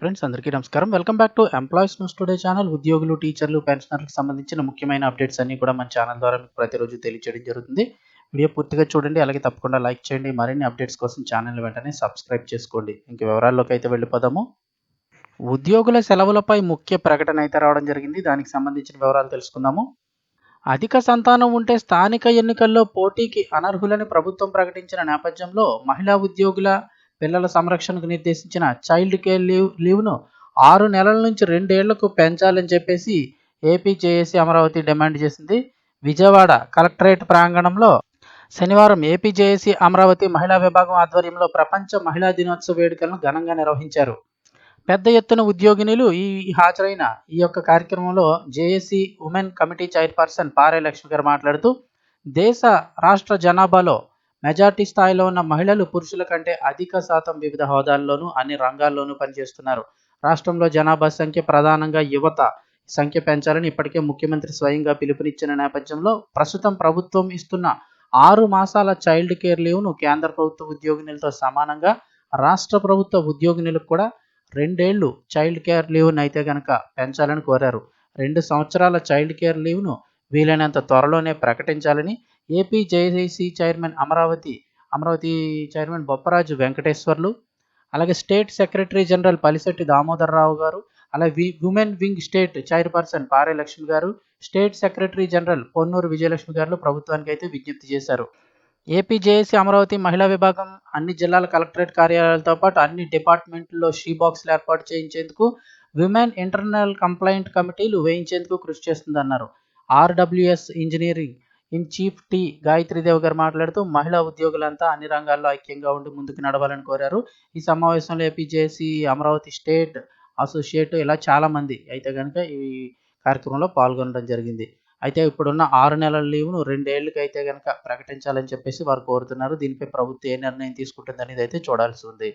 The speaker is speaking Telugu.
ఫ్రెండ్స్ అందరికీ నమస్కారం. Welcome back to employees news today channel ఉద్యోగులు టీచర్లు పెన్షనర్లకు సంబంధించిన ముఖ్యమైన అప్డేట్స్ అన్ని కూడా మన ఛానల్ ద్వారా మీకు ప్రతిరోజు తెలియజేయడం జరుగుతుంది. వీడియో పూర్తిగా చూడండి అలాగే తప్పకుండా లైక్ చేయండి. మరిన్ని అప్డేట్స్ కోసం ఛానల్ వెంటనే సబ్స్క్రైబ్ చేసుకోండి. ఇంక వివరాల్లోకి అయితే వెళ్ళిపోదాము. ఉద్యోగుల సెలవులపై ముఖ్య ప్రకటన అయితే రావడం జరిగింది. దానికి సంబంధించిన వివరాలు తెలుసుకుందాము. అధిక సంతానం ఉంటే స్థానిక ఎన్నికల్లో పోటీకి అనర్హులని ప్రభుత్వం ప్రకటించిన నేపథ్యంలో మహిళా ఉద్యోగుల పిల్లల సంరక్షణకు నిర్దేశించిన చైల్డ్ కేర్ లీవ్ లీవ్ను ఆరు నెలల నుంచి రెండేళ్ళకు పెంచాలని చెప్పేసి ఏపీ జేఏసీ అమరావతి డిమాండ్ చేసింది. విజయవాడ కలెక్టరేట్ ప్రాంగణంలో శనివారం ఏపీ జేఏసీ అమరావతి మహిళా విభాగం ఆధ్వర్యంలో ప్రపంచ మహిళా దినోత్సవ వేడుకలను ఘనంగా నిర్వహించారు. పెద్ద ఎత్తున ఉద్యోగినులు ఈ హాజరైన ఈ యొక్క కార్యక్రమంలో JAC women committee chairperson Pare Lakshmi గారు మాట్లాడుతూ దేశ రాష్ట్ర జనాభాలో మెజార్టీ స్థాయిలో ఉన్న మహిళలు పురుషుల కంటే అధిక శాతం వివిధ హోదాల్లోనూ అన్ని రంగాల్లోనూ పనిచేస్తున్నారు. రాష్ట్రంలో జనాభా సంఖ్య ప్రధానంగా యువత సంఖ్య పెంచాలని ఇప్పటికే ముఖ్యమంత్రి స్వయంగా పిలుపునిచ్చిన నేపథ్యంలో ప్రస్తుతం ప్రభుత్వం ఇస్తున్న ఆరు మాసాల చైల్డ్ కేర్ లీవ్ను కేంద్ర ప్రభుత్వ ఉద్యోగినులతో సమానంగా రాష్ట్ర ప్రభుత్వ ఉద్యోగినులకు కూడా రెండేళ్ళు చైల్డ్ కేర్ లీవ్ను అయితే కనుక పెంచాలని కోరారు. రెండు సంవత్సరాల చైల్డ్ కేర్ లీవ్ను వీలైనంత త్వరలోనే ప్రకటించాలని AP JAC chairman Amaravati Amaravati chairman Bopparaju Venkateswarlu అలాగే state secretary general Palisetti Damodararao garu అలాగే women wing state chairperson Pare Lakshmi garu state secretary general Ponnuru Vijayalakshmi garu ప్రభుత్వానికి అయితే విజ్ఞప్తి చేశారు. ఏపీ జేఏసీ అమరావతి మహిళా విభాగం అన్ని జిల్లాల కలెక్టరేట్ కార్యాలయాలతో పాటు అన్ని డిపార్ట్మెంట్లో షీ బాక్స్లు ఏర్పాటు చేయించేందుకు విమెన్ ఇంటర్నల్ కంప్లైంట్ కమిటీలు వేయించేందుకు కృషి చేస్తుందన్నారు. RWS engineering in chief T Gayatridevi garu మాట్లాడుతూ మహిళా ఉద్యోగులంతా అన్ని రంగాల్లో ఐక్యంగా ఉండి ముందుకు నడవాలని కోరారు. ఈ సమావేశంలో ఏపీజేసీ అమరావతి స్టేట్ అసోసియేట్ ఇలా చాలామంది అయితే కనుక ఈ కార్యక్రమంలో పాల్గొనడం జరిగింది. అయితే ఇప్పుడున్న ఆరు నెలల లీవ్ను రెండేళ్ళకి అయితే కనుక ప్రకటించాలని చెప్పేసి వారు కోరుతున్నారు. దీనిపై ప్రభుత్వం ఏ నిర్ణయం తీసుకుంటుంది అనేది అయితే చూడాల్సి ఉంది.